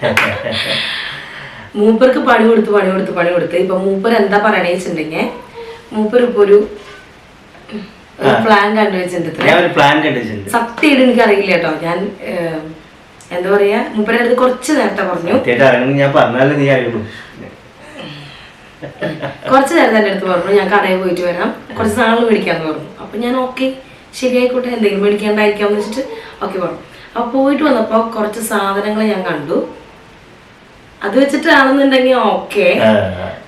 മൂപ്പർക്ക് പണി കൊടുത്ത് പണി കൊടുത്ത് പണി കൊടുത്ത്. ഇപ്പൊ മൂപ്പർ എന്താ പറയണേ വെച്ചിട്ടുണ്ടെങ്കിൽ മൂപ്പർ ഇപ്പൊ ഒരു പ്ലാൻ പ്ലാൻ കണ്ടിട്ടുണ്ട് സത്യമായിട്ട് എനിക്ക് അറിയില്ല കേട്ടോ. ഞാൻ എന്താ പറയാ മൂപ്പരുടെ അടുത്ത് കുറച്ച് നേരത്തെ പറഞ്ഞു. കുറച്ച് നേരത്തെ എന്റെ അടുത്ത് പറഞ്ഞു. ഞാൻ കടയിൽ പോയിട്ട് വരാം. കുറച്ച് സാധനങ്ങൾ മേടിക്കാന്ന് പറഞ്ഞു. അപ്പൊ ഞാൻ ഓക്കെ ശരിയായിക്കോട്ടെ. എന്തെങ്കിലും മേടിക്കാണ്ടായിരിക്കാന്ന് വെച്ചിട്ട് ഓക്കെ പറഞ്ഞു. അപ്പൊ പോയിട്ട് വന്നപ്പോ കുറച്ച് സാധനങ്ങൾ ഞാൻ കണ്ടു. അത് വെച്ചിട്ടാണെന്നുണ്ടെങ്കിൽ ഓക്കെ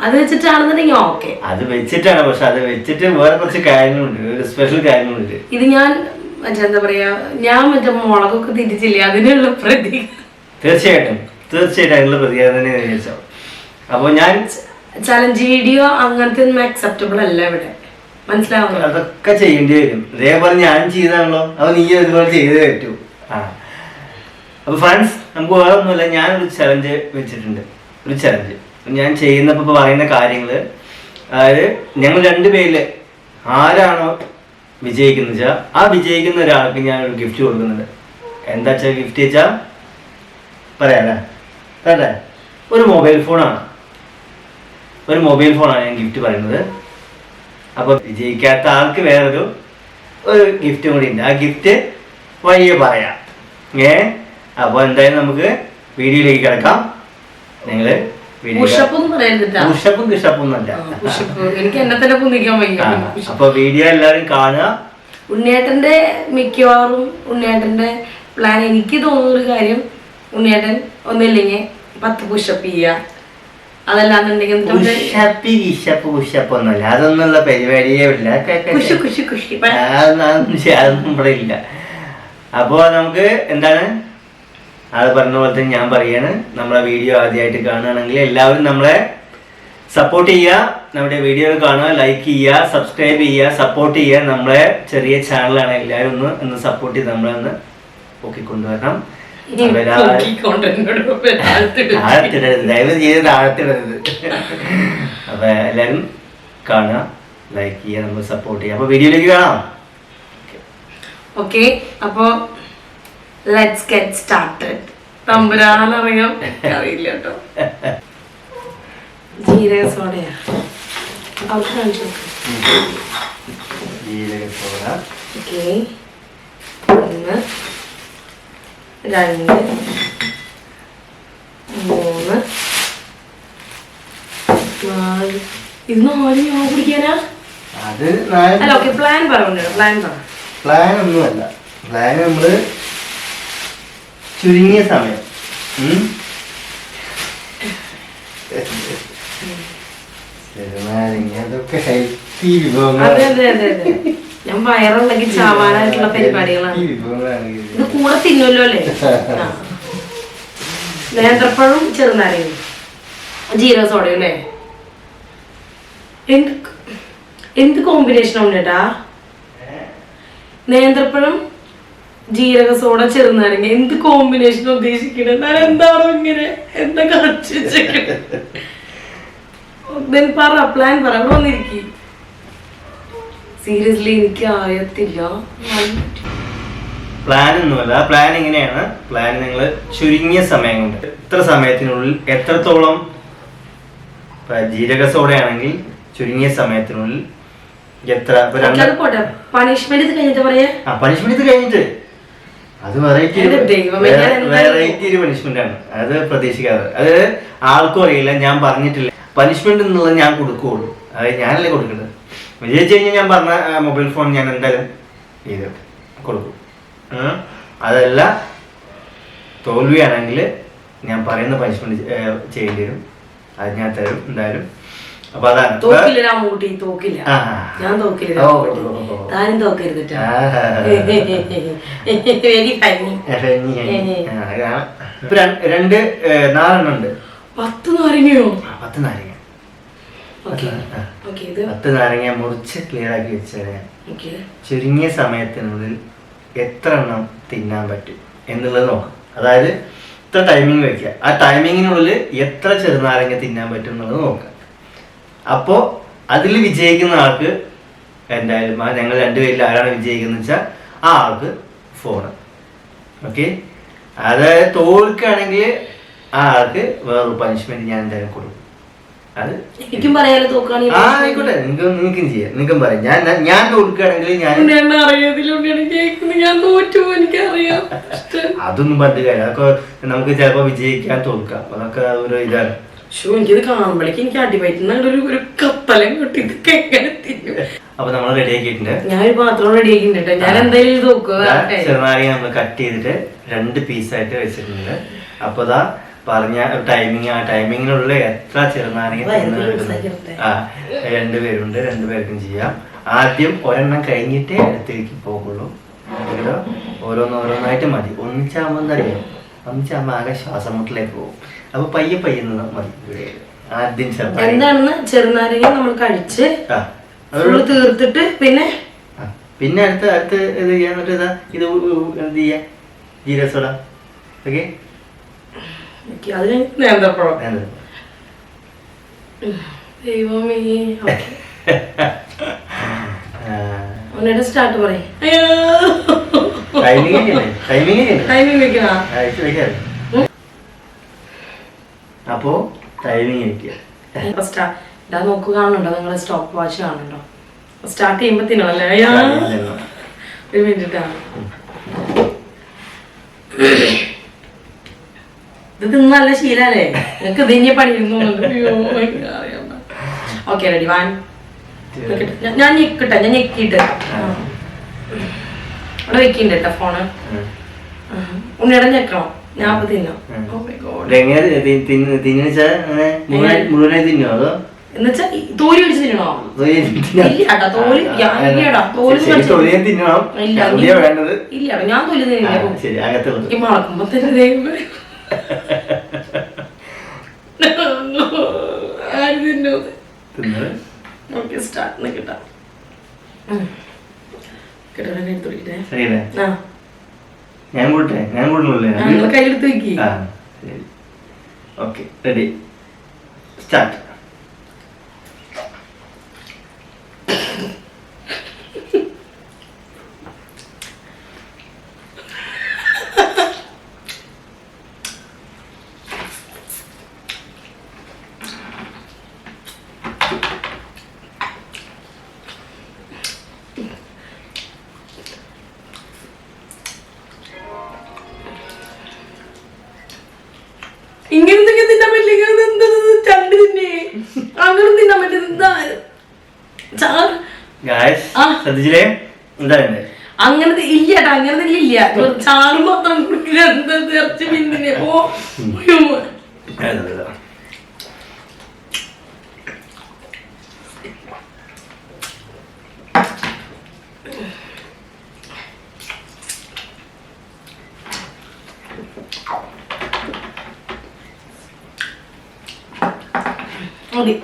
അത് വെച്ചിട്ടാണെന്നുണ്ടെങ്കിൽ ഓക്കെ അത് വെച്ചിട്ടാണ് പക്ഷെ അത് വെച്ചിട്ട് വേറെ കുറച്ച് കാര്യങ്ങളുണ്ട് ഒരു സ്പെഷ്യൽ കാര്യങ്ങളുണ്ട്. ഇത് ഞാൻ മറ്റേ എന്താ പറയാ ഞാൻ മറ്റേ മുളകൊക്കെ തിരിച്ചില്ലേ? അതിനുള്ള പ്രതി തീർച്ചയായിട്ടും. തീർച്ചയായിട്ടും അതിനുള്ള പ്രതികരണം തന്നെ വിചാരിച്ചോ അപ്പോൾ ഞാൻ ചലഞ്ച് വീഡിയോ അങ്ങനത്തെ ഒന്നും അക്സെപ്റ്റബിൾ അല്ല ഇവിടെ. മനസ്സിലാവുന്നു അതൊക്കെ ചെയ്യേണ്ടി വരും. ഇതേപോലെ ഞാൻ ചെയ്താണല്ലോ. അപ്പൊ നീ ഇതുപോലെ ചെയ്തേ പറ്റൂ. ആ. അപ്പൊ ഫ്രണ്ട്സ് നമുക്ക് വേറെ ഒന്നുമില്ല ഒരു ചലഞ്ച് വെച്ചിട്ടുണ്ട്. ഒരു ചലഞ്ച് ഞാൻ ചെയ്യുന്നപ്പോൾ പറയുന്ന കാര്യങ്ങൾ അതായത് ഞങ്ങൾ രണ്ടുപേരിൽ ആരാണോ വിജയിക്കുന്നത് വെച്ചാൽ ആ വിജയിക്കുന്ന ഒരാൾക്ക് ഞാൻ ഒരു ഗിഫ്റ്റ് കൊടുക്കുന്നുണ്ട്. എന്താ വെച്ചാൽ ഗിഫ്റ്റ് വെച്ചാൽ പറയാല്ലേ? അല്ലേ ഒരു മൊബൈൽ ഫോണാണ് ഒരു മൊബൈൽ ഫോണാണ് ഞാൻ ഗിഫ്റ്റ് പറയുന്നത്. അപ്പോൾ വിജയിക്കാത്ത ആൾക്ക് വേറൊരു ഒരു ഗിഫ്റ്റും കൂടി ഉണ്ട്. ആ ഗിഫ്റ്റ് വഴിയെ പറയാം. ഏ? അപ്പൊ എന്തായാലും നമുക്ക് വീഡിയോയിലേക്ക് കിടക്കാം. നിങ്ങൾ ഉഷപ്പും കിഷപ്പും എനിക്ക് എന്നെ തന്നെ പൊന്നിക്കാൻ വയ്യ. അപ്പൊ വീഡിയോ എല്ലാവരും കാണുക. ഉണ്ണിയേട്ടന്റെ മിക്കവാറും ഉണ്ണിയേട്ടന്റെ പ്ലാൻ എനിക്ക് തോന്നുന്ന ഒരു കാര്യം ഉണ്ണിയേട്ടൻ ഒന്നില്ലെങ്കിൽ പത്ത് പുഷപ്പ് ചെയ്യുക. അതല്ലാന്നുണ്ടെങ്കിൽ ഒന്നുമല്ല. അതൊന്നുള്ള പരിപാടിയേ ഇല്ല. കുഷി കുഷി കുഷി. അതൊന്നും ഇവിടെ ഇല്ല. അപ്പോ നമുക്ക് എന്താണ്? അത് പറഞ്ഞ പോലെ തന്നെ ഞാൻ പറയാണ്. നമ്മളെ വീഡിയോ ആദ്യമായിട്ട് കാണുകയാണെങ്കിൽ എല്ലാവരും നമ്മളെ സപ്പോർട്ട് ചെയ്യുക. നമ്മുടെ വീഡിയോ കാണുക ലൈക്ക് ചെയ്യുക സബ്സ്ക്രൈബ് ചെയ്യുക സപ്പോർട്ട് ചെയ്യുക. നമ്മളെ ചെറിയ ചാനലാണ് എല്ലാവരും ഒന്ന് ഒന്ന് സപ്പോർട്ട് ചെയ്ത് നമ്മളെ ഒന്ന് പൊക്കിക്കൊണ്ടുവരണം. കൊണ്ടുവരണം എല്ലാവരും- നോക്കിക്കൊണ്ട് എന്നോട് പെരുമാറ്റത്തിൽ. താഴത്തിടരുത്. ദയവ് ചെയ്ത് താഴത്തിടരുത്. അപ്പൊ എല്ലാരും കാണുക ലൈക്ക് ചെയ്യുക നമ്മൾ സപ്പോർട്ട് ചെയ്യുക. അപ്പൊ വീഡിയോയിലേക്ക് കാണാം. ഓക്കെ അപ്പോ ലെറ്റ്സ് ഗെറ്റ് സ്റ്റാർട്ടഡ് തമ്പുരാനറിയാം. അറിയില്ല കേട്ടോ ജീരക സോഡയാ അവർക്ക് കാണിച്ചു ജീരക സോഡ ഓക്കെ. ഒന്ന് രണ്ട് മൂന്ന് നാല്. ഇത് നാല് ഞാൻ കുടിക്കാനാ? അത് അല്ല ഓക്കെ പ്ലാൻ പറഞ്ഞു പ്ലാൻ പറ. പ്ലാൻ ഒന്നുമല്ല. പ്ലാൻ നമ്മൾ ചുരുങ്ങിയ സമയം. അതൊക്കെ ഹെൽത്തി വിഭവങ്ങൾ ഞാൻ വയറുണ്ടെങ്കിൽ ചാവാനായിട്ടുള്ള പരിപാടികളാണ്. ഇത്. കൂടെ തിന്നുമല്ലോ അല്ലേ? നേന്ത്രപ്പഴവും ചെറുനാരങ്ങയും. ജീരക സോഡയും അല്ലേ? എന്ത് എന്ത് കോമ്പിനേഷൻ ഉണ്ട് കേട്ടാ നേന്ത്രപ്പഴം ജീരക സോഡ ചെറുനാരങ്ങ. എന്ത് കോമ്പിനേഷൻ ഉദ്ദേശിക്കണേ? ഞാൻ എന്താണോ ഇങ്ങനെ? എന്താ കളിച്ചു പറ പ്ലാൻ പറ. വന്നിരിക്കി. സീരിയസ്ലി എനിക്ക് ആയത്തില്ല. പ്ലാൻ ഒന്നുമല്ല. പ്ലാൻ എങ്ങനെയാണ്? പ്ലാൻ നിങ്ങൾ ചുരുങ്ങിയ സമയം കൊണ്ട്. എത്ര സമയത്തിനുള്ളിൽ എത്രത്തോളം ജീരക സോഡ ആണെങ്കിൽ ചുരുങ്ങിയ സമയത്തിനുള്ളിൽ എത്ര? പണിഷ്മെന്റ് ഇത് കഴിഞ്ഞിട്ട് പറയാ. പണിഷ്മെന്റ് ഇത് കഴിഞ്ഞിട്ട്. അത് വെറൈറ്റി വെറൈറ്റി ഒരു പണിഷ്മെന്റ് ആണ്. അത് പ്രതീക്ഷിക്കാതെ. അത് ആൾക്കും അറിയില്ല ഞാൻ പറഞ്ഞിട്ടില്ല. പണിഷ്മെന്റ് എന്നുള്ളത് ഞാൻ കൊടുക്കുകയുള്ളൂ അത് ഞാനല്ലേ കൊടുക്കുന്നത് വിജയിച്ചു കഴിഞ്ഞാൽ ഞാൻ പറഞ്ഞ മൊബൈൽ ഫോൺ ഞാൻ എന്തായാലും ഇത് കൊടുക്കും. അതല്ല തോൽവിയാണെങ്കിൽ ഞാൻ പറയുന്ന പണിഷ്മെന്റ് ചെയ്യേണ്ടി വരും. അത് ഞാൻ തരും എന്തായാലും. അപ്പൊ അതാണ്. തോക്കില്ല രാമൻകുട്ടി തോക്കില്ല. ഞാൻ തോക്കില്ല. താനും തോക്കരുത് കേട്ടോ ആ. വെരി ഫൈനി ഇപ്പൊ രണ്ട് നാലെണ്ണം ഉണ്ട്. പത്ത് നാരങ്ങയോ? പത്ത് നാരങ്ങ. പത്ത് നാരങ്ങ. മുറിച്ച് ക്ലിയർ ആക്കി വെച്ചാൽ ചുരുങ്ങിയ സമയത്തിനുള്ളിൽ എത്ര എണ്ണം തിന്നാൻ പറ്റും എന്നുള്ളത് നോക്കാം. അതായത് ഇത്ര ടൈമിംഗ് വെക്കുക. ആ ടൈമിങ്ങിനുള്ളിൽ എത്ര ചെറുനാരങ്ങ തിന്നാൻ പറ്റും എന്നുള്ളത് നോക്കാം. അപ്പോൾ അതിൽ വിജയിക്കുന്ന ആൾക്ക് എന്തായാലും ഞങ്ങൾ രണ്ടുപേരിൽ ആരാണ് വിജയിക്കുന്നത് വെച്ചാൽ ആ ആൾക്ക് ഫോണ് ഓക്കെ അതായത് തോൽക്കുകയാണെങ്കിൽ ആ ആൾക്ക് വേറൊരു പനിഷ്മെന്റ് ഞാൻ എന്തായാലും കൊടുക്കും. അത് എനിക്കും പറയാലോ ആ തോക്കാണെങ്കിൽ ആയിക്കോട്ടെ. നിങ്ങൾക്ക് നിങ്ങൾക്കും ചെയ്യാം. നിങ്ങൾക്കും പറയാം. ഞാൻ ഞാൻ- തോൽക്കുകയാണെങ്കിൽ ഞാൻ ഞാൻ തോറ്റു എനിക്കറിയാം. അതൊന്നും കാര്യം അതൊക്കെ നമുക്ക് ചിലപ്പോൾ വിജയിക്കാൻ തോൽക്കാം. അതൊക്കെ ഒരു ഇതാണ്. ഷോ എനിക്കിത് കാണുമ്പോഴേക്ക് എനിക്ക് അടിവയറ്റുന്ന ഒരു ഒരു കപ്പലം കിട്ടി. ഇതൊക്കെ എങ്ങനെ തിന്നും? അപ്പൊ നമ്മൾ റെഡി ആക്കിയിട്ടുണ്ട്. ഞാൻ ഒരു പാത്രം റെഡി ആക്കിയിട്ടുണ്ട് ഞാൻ എന്തായാലും ഇത് നോക്കുക ദാ ചെറുനാരങ്ങ നമ്മൾ കട്ട് ചെയ്തിട്ട് രണ്ട് പീസായിട്ട് വെച്ചിട്ടുണ്ട്. അപ്പൊ ദാ പറഞ്ഞ ടൈമിങ് ആ ടൈമിങ്ങിനുള്ള എത്ര ചെറുനാരങ്ങ? ആ രണ്ടുപേരുണ്ട് രണ്ടുപേർക്കും ചെയ്യാം. ആദ്യം ഒരെണ്ണം കഴിഞ്ഞിട്ടേ അടുത്തേക്ക് പോകുള്ളൂ. ഓരോന്നോരോന്നായിട്ട് മതി. ഒന്നിച്ചാകുമ്പോൾ എന്താ ഒന്നിച്ചാകുമ്പോ ഒന്നിച്ചാകുമ്പോൾ ആകെ ശ്വാസം മുട്ടിലേക്ക് പോകും. അപ്പൊ പയ്യെ പയ്യെ നിന്ന് മതി. ആദ്യം എന്താണെന്ന് ചെറുനാരങ്ങ നമ്മൾ കഴിച്ച് തീർത്തിട്ട് പിന്നെ പിന്നെ അടുത്ത അടുത്ത് ഇത് ചെയ്യാൻ എന്നിട്ട് ഇതാ ഇത് എന്ത് ചെയ്യാ? ജീരസോട ഓക്കെ? എനിക്ക് അതിന് നേന്ത്രപ്പഴം. ദൈവമേ സ്റ്റാർട്ട് പറയും. ടൈമിംഗ് ടൈമിംഗ് ടൈമിംഗ് വെക്കണ? ടൈമിംഗ് ടൈമിങ് ഇരിക്കുക ഇതാ നോക്കു കാണുന്നുണ്ടോ? നിങ്ങൾ സ്റ്റോപ്പ് വാച്ച് കാണുന്നുണ്ടോ സ്റ്റാർട്ട് ചെയ്യുമ്പോഴത്തേനല്ലേ അയ്യോ. ഒരു മിനിറ്റ് ഇത് തിന്ന് നല്ല ശീലല്ലേ? നിങ്ങക്ക് ഇത് ഇനി പണിയിരുന്നു ഓക്കെ റെഡി വാൻ ഞാൻ ഞെക്കട്ടെ ഞാൻ ഞെക്കിട്ട് അവിടെ വെക്കിണ്ട് കേട്ടോ ഫോണ് ഉണ്ണിയുടെ ഞെക്കണം? ഞാൻ അപ്പൊ Oh മുഴുവനായി തിന്നോ അതോ? എന്നുവെച്ചാ തോൽ പിടിച്ച് തിന്നണോ? തൊലി തിന്നോ? ഇല്ലടാ, തോൽ ഇല്ലടാ, തോൽ ഇല്ല, ഇല്ലടാ ഞാൻ തോൽ തിന്നില്ല. മണക്കുമ്പോ തന്നെ ദൈവമേ. ആര് തിന്നു? ഓക്കെ സ്റ്റാർട്ട് കിട്ടാം. കിട്ടാൻ ശരിയല്ലേ? ആ. ഞാൻ കൂട്ടെ ഞാൻ കൂടുന്നില്ലേ നിങ്ങൾ കയ്യെടുത്ത് വെക്കി. ആ ശരി. Okay ready. സ്റ്റാർട്ട് ഇങ്ങനത്തെ തിന്നാൻ പറ്റില്ല ഇങ്ങനെ എന്താ ചണ്ട് തിന്നെ അങ്ങനെ തിന്നാൻ പറ്റില്ല എന്താ ചാറ് ഗായ്സ് ആ. ശ്രദ്ധിച്ചില്ലേ? എന്താ അങ്ങനത്തെ ഇല്ലട്ടാ അങ്ങനത്തെ ഇല്ല ചാറ് മാത്രം ഇറച്ചി. മതി.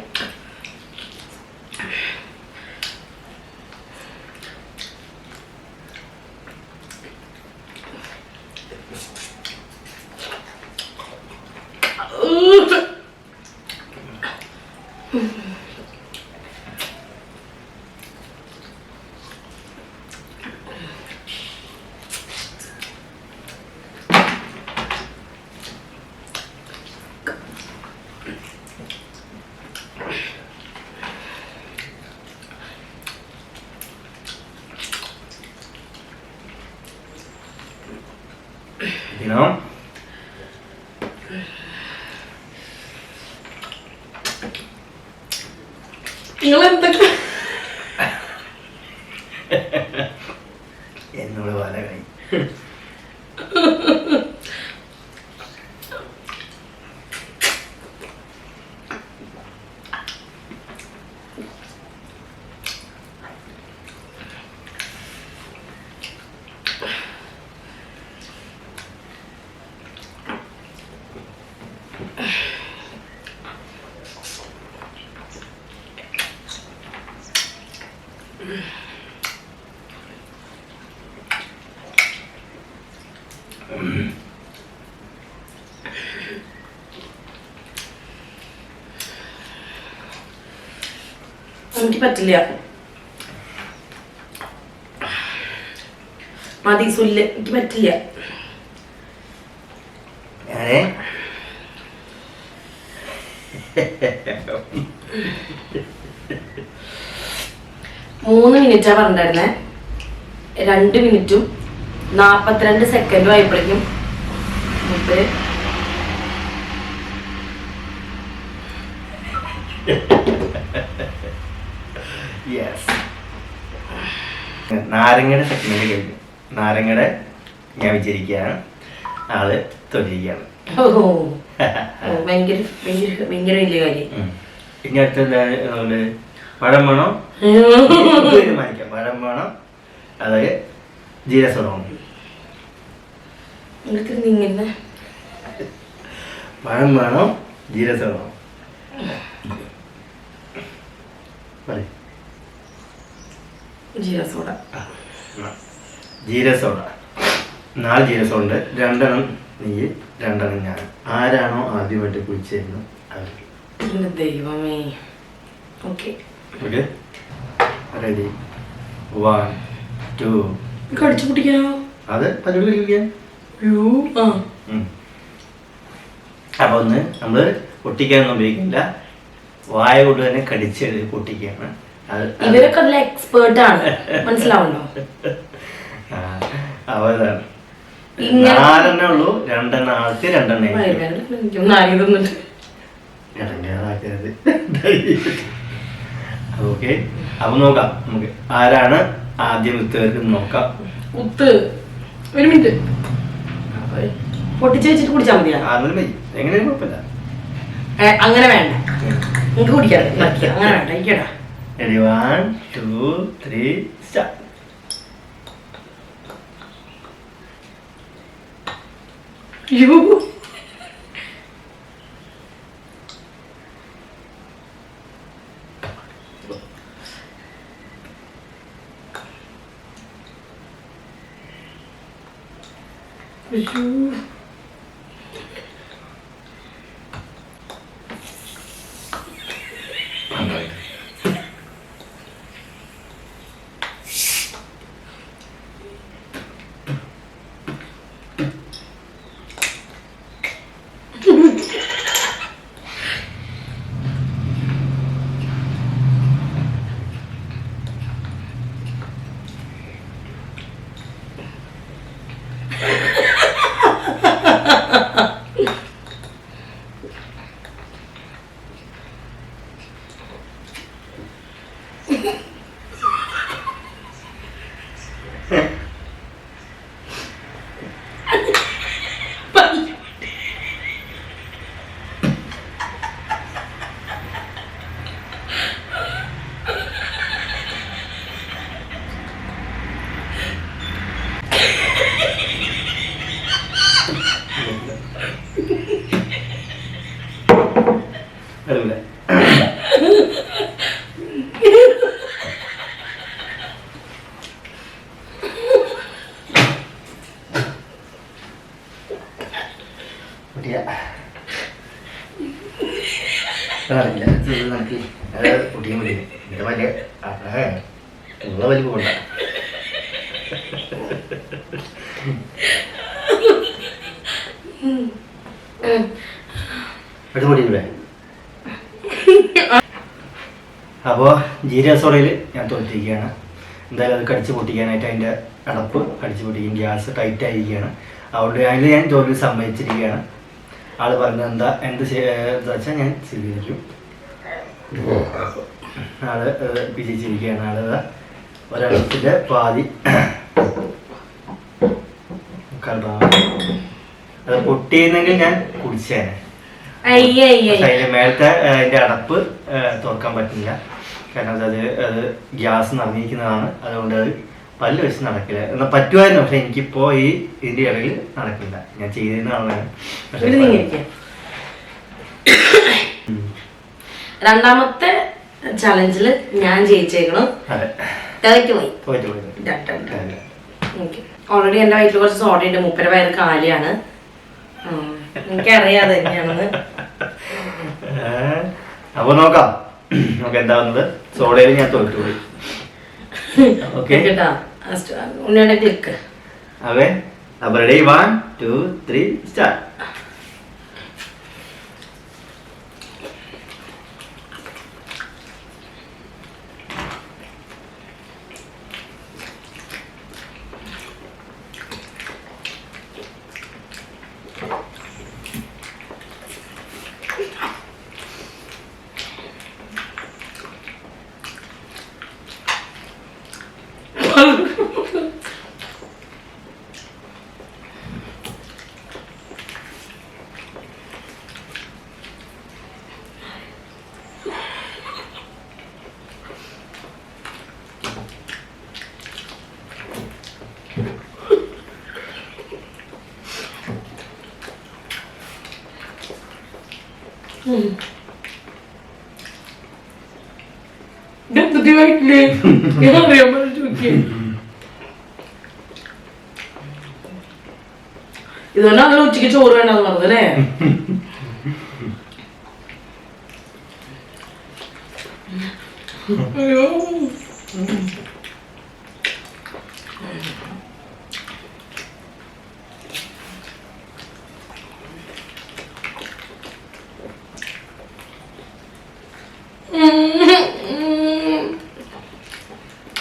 എനിക്ക് പറ്റില്ല മതി സുല്ല. എനിക്ക് പറ്റില്ല. മൂന്ന് മിനിറ്റാ പറഞ്ഞിരുന്നേ രണ്ട് മിനിറ്റും നാപ്പത്തിരണ്ട് സെക്കൻഡും ആയപ്പോഴേക്കും മൂപ്പര് യെസ് നാരങ്ങയുടെ സെഗ്മെന്റ് കഴിഞ്ഞു നാരങ്ങയുടെ ഞാൻ വിചാരിക്കുകയാണ്. ആൾ തൊഴിലിരിക്കുകയാണ്. ഇനി അടുത്ത നമ്മൾ പഴം വേണോ. തീരുമാനിക്കാം. പഴം വേണം. അതായത് ജീരസോടം നിങ്ങൾക്ക് ഇങ്ങനെ. പഴം ജീരസോട ജീരസോട നാല് ജീരസോഡ ഉണ്ട്. രണ്ടെണ്ണം നീ രണ്ടെണ്ണം ഞാൻ. ആരാണോ ആദ്യമായിട്ട് കുളിച്ചിരുന്നു അവർക്ക്. ദൈവമേ. Okay. Okay. Ready one two കടിച്ചു പിടിക്കാനോ അത് പരിപാടി കളിക്കാൻ അയ്യോ. ആ. അപ്പൊ ഒന്ന് നമ്മൾ പൊട്ടിക്കാനൊന്നും ഉപയോഗിക്കില്ല. വായ കൊണ്ട് തന്നെ കടിച്ചെടുത്ത് പൊട്ടിക്കുകയാണ്. ഇവരൊക്കെ അതിൽ എക്സ്പേർട്ട് ആണ്. മനസ്സിലാവുന്നു നാലെണ്ണേ ഉള്ളൂ. രണ്ടെണ്ണം രണ്ടെണ്ണ ഓക്കെ. അപ്പൊ നോക്കാം. നമുക്ക് ആരാണ് ആദ്യം ഉത്തരക്ക് നോക്കാം. ഒരു മിനിറ്റ്. പൊട്ടിച്ച് വെച്ചിട്ട് കുടിച്ചാൽ മതിയാ? ആറിനും മതി എങ്ങനെയും കുഴപ്പമില്ല. ഏ, അങ്ങനെ വേണ്ട. നിങ്ങൾക്ക് കുടിക്കാതെ അങ്ങനെ വേണ്ട. ഇരിക്കടാ ready one two three start അയ്യോ അയ്യോ വരൂല കുട്ടിയാ അറിയില്ല നമുക്ക് കുട്ടിയും മതി ഇത് വലിയ ഉള്ള വലിപ്പം കൊണ്ട ജീരക സോഡയിൽ ഞാൻ തോറ്റിരിക്കുകയാണ്. എന്തായാലും അത് കടിച്ച് പൊട്ടിക്കാനായിട്ട് അതിന്റെ അടപ്പ് കടിച്ച് പൊട്ടിക്കും ഗ്യാസ് ടൈറ്റ് ആയിരിക്കുകയാണ് അതുകൊണ്ട് അതിൽ ഞാൻ ജോലി സമ്മതിച്ചിരിക്കുകയാണ്. ആൾ പറഞ്ഞ എന്താ എന്ത് വെച്ചാൽ ഞാൻ സ്വീകരിക്കും ആൾ വിജയിച്ചിരിക്കുകയാണ്. ആൾ ഒരാളത്തിന്റെ പാതി. മുക്കാൽ ഭാഗം അത് പൊട്ടിയിരുന്നെങ്കിൽ ഞാൻ കുടിച്ചേനെ. അയ്യ അയ്യ പക്ഷെ അതിന്റെ മേലത്തെ അതിന്റെ അടപ്പ് തുറക്കാൻ പറ്റില്ല. കാരണം അത് അത് ഗ്യാസ് നിറഞ്ഞിരിക്കുന്നതാണ്. അതുകൊണ്ട് അത് പല്ല് വെച്ച് നടക്കില്ല. എന്നാൽ പറ്റുമായിരുന്നു പക്ഷെ എനിക്കിപ്പോ ഈ ഇതിന്റെ ഇടയിൽ നടക്കില്ല. ഞാൻ ചെയ്തിരുന്ന ആളാണ് പക്ഷെ. രണ്ടാമത്തെ ചലഞ്ചിൽ ഞാൻ ജയിച്ചേക്കണം. ഓൾറെഡി എന്റെ വയറ്റിൽ കുറച്ച് സോഡ ഉണ്ട്. മുപ്പര വയറ് കാലിയാണ്. എനിക്കറിയാതെ തന്നെയാണെന്ന്. അപ്പൊ നോക്കാം. നമുക്ക് എന്താവുന്നത്? സോഡയിൽ ഞാൻ തോറ്റുപോയി ഓക്കെ. കേട്ടാ ഉണ്ണിയുടെ ക്ലിക്ക് അതെ അപ്പൊ ready one two three start ഇതെന്തിട്ടില്ലേ ഞാൻ അറിയാൻ പറ്റും ഇതുകൊണ്ട് അങ്ങനെ ഉച്ചയ്ക്ക് ചോറ് വേണ്ടെന്ന് പറഞ്ഞത് അല്ലേ അയ്യോ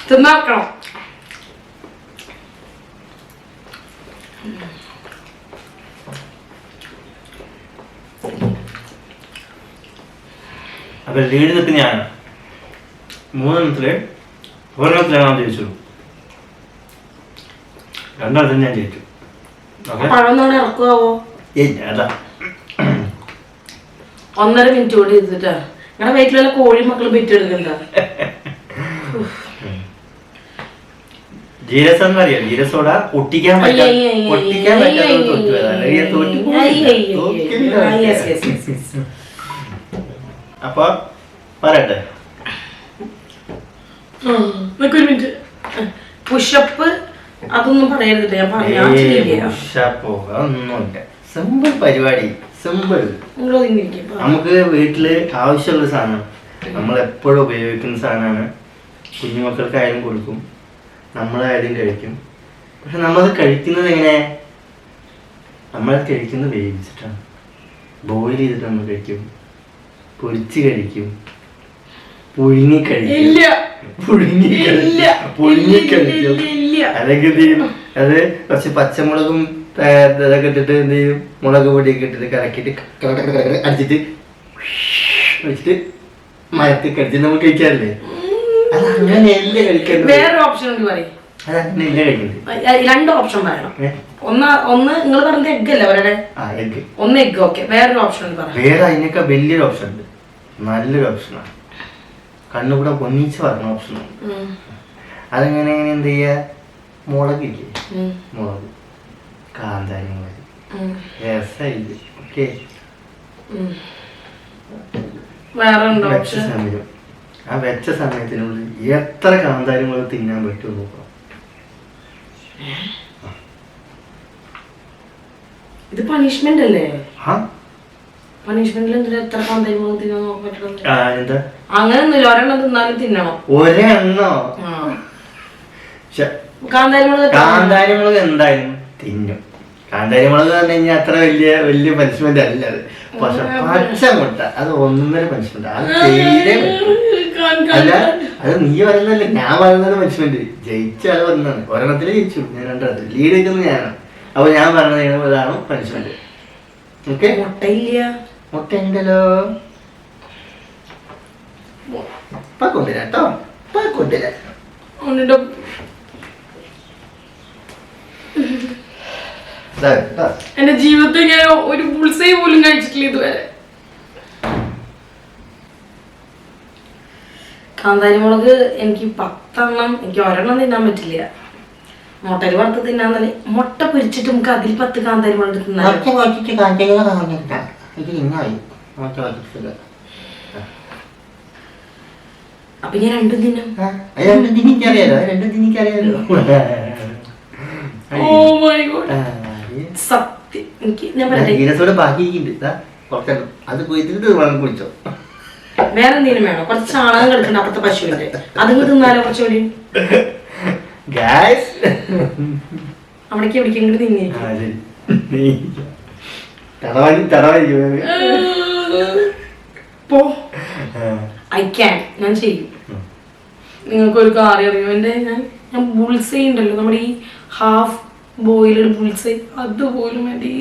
തിന്നാക്കണം അപ്പൊ ലീഡ് നിൽക്കുന്ന ഞാനാണ് മൂന്നെണ്ണത്തിൽ ഒരെണ്ണത്തിലാണ് ഞാൻ ജയിച്ചുള്ളൂ രണ്ടെണ്ണത്തിൽ ഞാൻ ജയിച്ചു. അതാ. ഒന്നര മിനിറ്റ് കൂടി ഇരുന്നിട്ടാ. നിങ്ങളുടെ വീട്ടിലുള്ള കോഴി മക്കൾ പെറ്റെടുക്കണ്ട ജീരസം അറിയാം ജീരസോട ഒട്ടിക്കാൻ. അപ്പൊ പറയട്ടെ ഒരു മിനിറ്റ് പുഷപ്പ് അതൊന്നും പറയരുത് സിമ്പിൾ പരിപാടി സിമ്പിൾ നമുക്ക് വീട്ടിൽ ആവശ്യമുള്ള സാധനം നമ്മൾ എപ്പോഴും ഉപയോഗിക്കുന്ന സാധനമാണ് കുഞ്ഞുമക്കൾക്കായാലും കൊടുക്കും നമ്മളായാലും കഴിക്കും. പക്ഷെ നമ്മളത് കഴിക്കുന്നത് എങ്ങനെ? നമ്മൾ കഴിക്കുന്നത് വേവിച്ചിട്ടാണ്. ബോയിൽ ചെയ്തിട്ട് നമ്മൾ കഴിക്കും. പൊരിച്ച് കഴിക്കും. പുഴുങ്ങി കഴിക്കും. പുഴുങ്ങി കഴിക്കും. പുഴുങ്ങി. അല്ലെങ്കിൽ എന്ത് ചെയ്യും അത് കുറച്ച് പച്ചമുളകും ഇതൊക്കെ ഇട്ടിട്ട് എന്ത് ചെയ്യും? മുളക് പൊടിയൊക്കെ ഇട്ടിട്ട് കലക്കിയിട്ട് അടിച്ചിട്ട് വെച്ചിട്ട് മരത്തിൽ കടിച്ചിട്ട് നമ്മൾ കഴിക്കാറില്ലേ? വേറൊരു ഓപ്ഷൻ കൂടി പറയും. രണ്ട് ഓപ്ഷൻ പറയണം? ഒന്ന് ഒന്ന് നിങ്ങൾ പറഞ്ഞത് എഗ് അല്ലേ അവരുടെ? ഒന്ന് എഗ് ഓക്കെ വേറൊരു ഓപ്ഷൻ പറയാം പറ. വേറെ അതിനൊക്കെ വലിയൊരു ഓപ്ഷൻ ഉണ്ട്. നല്ലൊരു ഓപ്ഷനാണ് കണ്ണുകൂടെ പൊന്നിച്ച് പറഞ്ഞ ഓപ്ഷനാണ് ഉം. അതെങ്ങനെ എങ്ങനെ എന്ത് ചെയ്യുക മുളകില്ലേ. മുളക്. കാന്താരി മുളക്. രസമില്ല ഓക്കെ. വേറെ ഓപ്ഷൻ ആ വെച്ച സമയത്തിനുള്ളിൽ എത്ര കാന്താരി മുളക് തിന്നാൻ പറ്റും നോക്കണം. ഇത് പണിഷ്മെന്റ് അല്ലേ? ആ. പണിഷ്മെന്റിൽ എന്തിനാ എത്ര കാന്താരി മുളക് തിന്നാൻ നോക്കാൻ പറ്റുന്നത് ആ, എന്താ? അങ്ങനെ ഒന്നുമില്ല ഒരെണ്ണം തിന്നാലും തിന്നണം. ആ. ശ്ശെ, എന്തായാലും തിന്നും. എന്ന് പറഞ്ഞു കഴിഞ്ഞാൽ അത്ര വലിയ വലിയ പനിഷ്മെന്റ് അല്ല അത്. പക്ഷെ പച്ച മുട്ട അത് ഒന്നര പനിഷ്മെന്റ് അത് തീരെ. അല്ല അത് നീ വരുന്നല്ല ഞാൻ പറയുന്നത് മനസ്സിലുണ്ട് ജയിച്ച ആൾ പറഞ്ഞതാണ് ഒരെണ്ണത്തിൽ ജയിച്ചു. ഞാൻ രണ്ടെണ്ണത്തിൽ ലീഡ് എടുക്കുന്നത് ഞാനാണ്. അപ്പൊ ഞാൻ പറഞ്ഞത് ഇതാണ് പനിഷ്മെന്റ് ഓക്കെ മുട്ടയില്ല. മുട്ട ഉണ്ടല്ലോ ഇപ്പൊ കൊണ്ടുവരാം കേട്ടോ? ഇപ്പൊ കൊണ്ടുവരാം ഉണ്ണിന്റെ ഇതാ, ഇതാ. എന്റെ ജീവിതത്തിൽ ഞാൻ ഒരു പുൾസൈ പോലും കഴിച്ചിട്ടില്ല ഇതുവരെ. കാന്താരി മുളക് എനിക്ക് പത്തെണ്ണം എനിക്ക് ഒരെണ്ണം തിന്നാൻ പറ്റില്ല. മുട്ടയിൽ വറുത്ത് തിന്നാന്നല്ലേ മുട്ട പൊരിച്ചിട്ട് നമുക്ക് അതിൽ പത്ത് കാന്താരി മുളക് തിന്നാൻ അപ്പൊ ഞാൻ രണ്ടും തിന്നും. രണ്ടും ഓ മൈ ഗോഡ് സത്യം. എനിക്ക് ഞാൻ പറയാം ബാക്കി അത് കുഴിച്ചിട്ട് വെള്ളം കുടിച്ചോ. വേറെ എന്തെങ്കിലും വേണോ? കുറച്ച് ചാണകം കിടക്കണ്ട അപ്പുറത്തെ പശുവിന്റെ. അതും തിന്നാലോ കുറച്ചുകൂടി അവിടേക്ക് എവിടേക്കെങ്കിലും പോ. ക്യാൻ ഞാൻ ചെയ്യും. നിങ്ങൾക്ക് ഒരു കാര്യം അറിയോ? എന്റെ ഞാൻ ഞാൻ ബുൾസൈ ഉണ്ടല്ലോ. നമ്മുടെ ഈ ഹാഫ് ബോയിലഡ് ബുൾസൈ അതുപോലും ഈ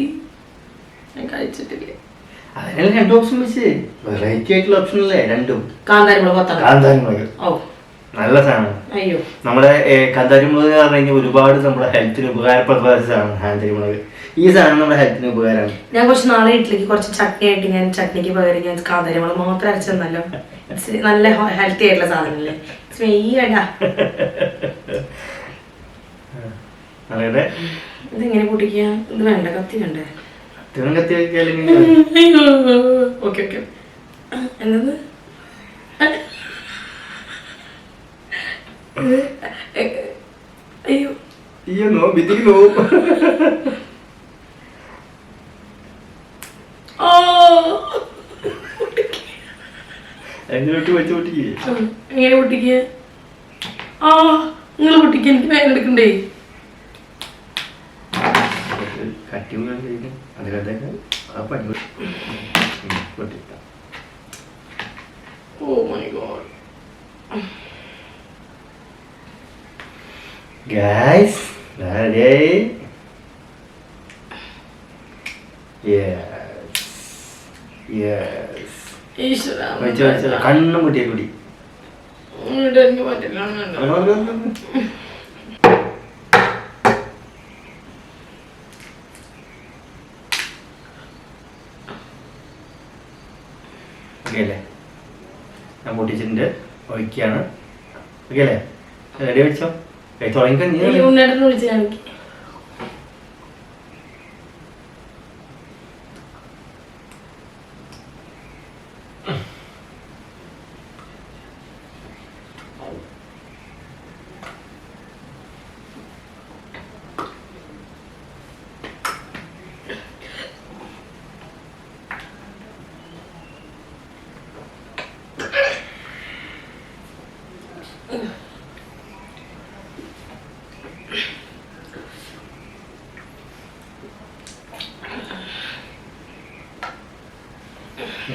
ഞാൻ കഴിച്ചിട്ടില്ല. അതിനാണ് രണ്ട് ഓപ്ഷൻ വെച്ച് വെറൈറ്റി ആയിട്ടുള്ള ഓപ്ഷൻ അല്ലേ രണ്ടും. കാന്താരി മുളക് പത്തെണ്ണം കാന്താരി മുളക്. ഓ നല്ല സാധനം. അയ്യോ. നമ്മുടെ കാന്താരി മുളക് എന്ന് പറഞ്ഞു കഴിഞ്ഞാൽ ഒരുപാട് നമ്മുടെ ഹെൽത്തിന് ഉപകാരപ്രദമായ സാധനമാണ് കാന്താരി മുളക്. ഈ സാധനം നമ്മുടെ ഹെൽത്തിന് ഉപകാരമാണ്. ഞാൻ കുറച്ച് നാളെ വീട്ടിലേക്ക് കുറച്ച് ചട്നി ആയിട്ട് ഞാൻ ചട്നിക്ക് പകരം ഞാൻ കാന്താരി മുളക് മാത്രം അരച്ചെന്നല്ലോ നല്ല ഹെൽത്തി ആയിട്ടുള്ള സാധനമല്ലേ. മെയ്യടാ. അതായത് ഇതെങ്ങനെ പൊട്ടിക്കുക? ഇത് വേണ്ട കത്തി വേണ്ടേ ഓക്കെ ഓക്കെ. അയ്യോ. അയ്യോ നോ നോ. വെച്ച് പൊട്ടിക്കേ എങ്ങനെ പൊട്ടിക്കുക? ആ നിങ്ങൾ പൊട്ടിക്കുക എനിക്ക് വേനെടുക്കണ്ടേ കട്ടി അത് കണ്ടേക്ക് ആ പനി പൊട്ടിക്കാം ഓ my god Guys, ready? Yes. Yes. ഈശ്വര വെച്ച് വെച്ച് കണ്ണും മുട്ടിയെ കൂടി ഇങ്ങോട്ട് എനിക്ക് പറ്റില്ല അങ്ങനെ. ഓക്കെ അല്ലേ ഞാൻ പൊട്ടിച്ചിട്ടുണ്ട് ഒഴിക്കുകയാണ്. ഓക്കെ അല്ലേ? റെഡി വെച്ചോ? ഏയ്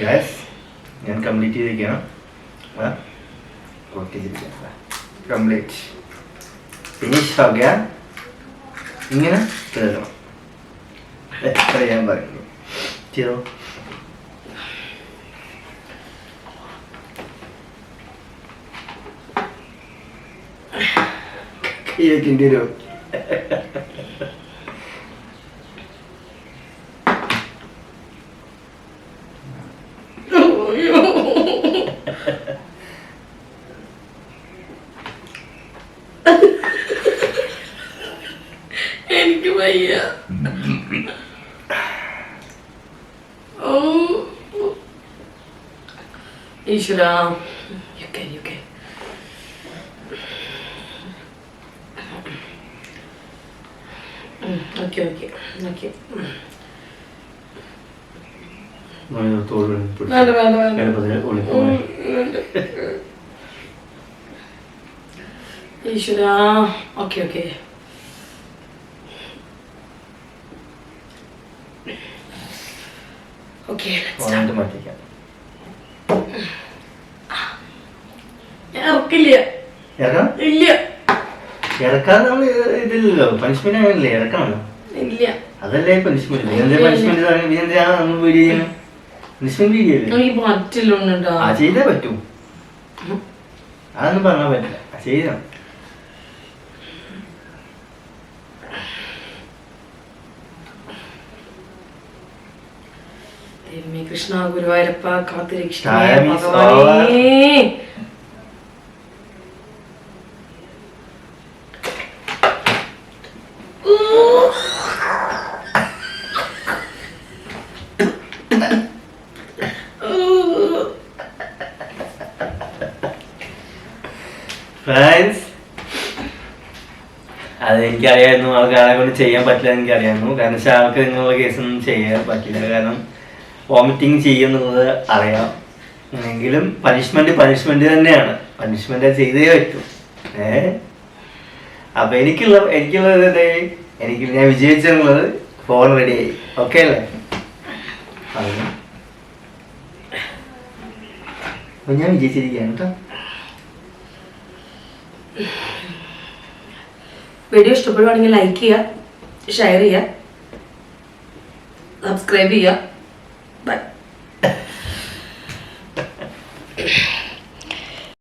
തുടങ്ങിക്കോ നീ ഈ ഉണ്ണേട്ടനെ വിളിച്ച് കാണിക്ക് ഗ്യാസ് ഞാൻ കംപ്ലീറ്റ് ചെയ്തിരിക്കണം പൊട്ടിച്ചിരിക്കണം കംപ്ലീറ്റ് ഫിനിഷ് ഹോ ഗയാ ഇങ്ങനെ കയറണം എത്ര ഞാൻ പറയുന്നു ചെയ്തോ കൈയ്യേണ്ടി വരും അയ്യോ. എനിക്ക് വയ്യ ഓ ഈശ്വര U K U K okay okay okay. ഈശ്വര ഓക്കെ ഓക്കെ ഓക്കെ മാറ്റിക്കാം ഇറക്കാം? ഇല്ല. ഇറക്കാതെ നമ്മൾ ഇതില്ലല്ലോ. പണിഷ്മെന്റ് അങ്ങനല്ലേ ഇറക്കണല്ലോ. ഇല്ല. അതല്ലേ എന്തേ എന്തിനാണ് നമ്മൾ വീഡിയോ പണിഷ്മെന്റ് വീഡിയോ അല്ലേ ആ ചെയ്തേ പറ്റൂ. അതൊന്നും പറഞ്ഞാൽ പറ്റില്ല. ചെയ്യാം ചെയ്യണം. കൃഷ്ണ ഗുരുവായൂരപ്പ കാത്തിരക്ഷിക്കണേ ഭഗവാനേ. ഫ്രണ്ട്സ് അത് എനിക്കറിയായിരുന്നു ആൾക്ക് ആളെ കൊണ്ട് ചെയ്യാൻ പറ്റില്ല എനിക്ക് എനിക്കറിയായിരുന്നു. കാരണം വെച്ചാൽ ആൾക്ക് നിങ്ങളുടെ കേസൊന്നും ചെയ്യാൻ പറ്റില്ല. കാരണം വോമിറ്റിങ് ചെയ്യുന്നത് അറിയാം. എങ്കിലും പനിഷ്മെന്റ് പനിഷ്മെന്റ് തന്നെയാണ്. പനിഷ്മെന്റ് ചെയ്തേ പറ്റൂ. ഏ? അപ്പൊ എനിക്കുള്ള എനിക്കുള്ളത് എന്തേ? എനിക്ക് ഞാൻ വിജയിച്ചെന്നുള്ളത് ഫോൺ റെഡിയായി ഓക്കെ അല്ലേ? ഞാൻ വിജയിച്ചിരിക്കുകയാണ് കേട്ടോ. വീഡിയോ ഇഷ്ടപ്പെടുവാണെങ്കിൽ ലൈക്ക് ചെയ്യുക ഷെയർ ചെയ്യുക സബ്സ്ക്രൈബ് ചെയ്യുക.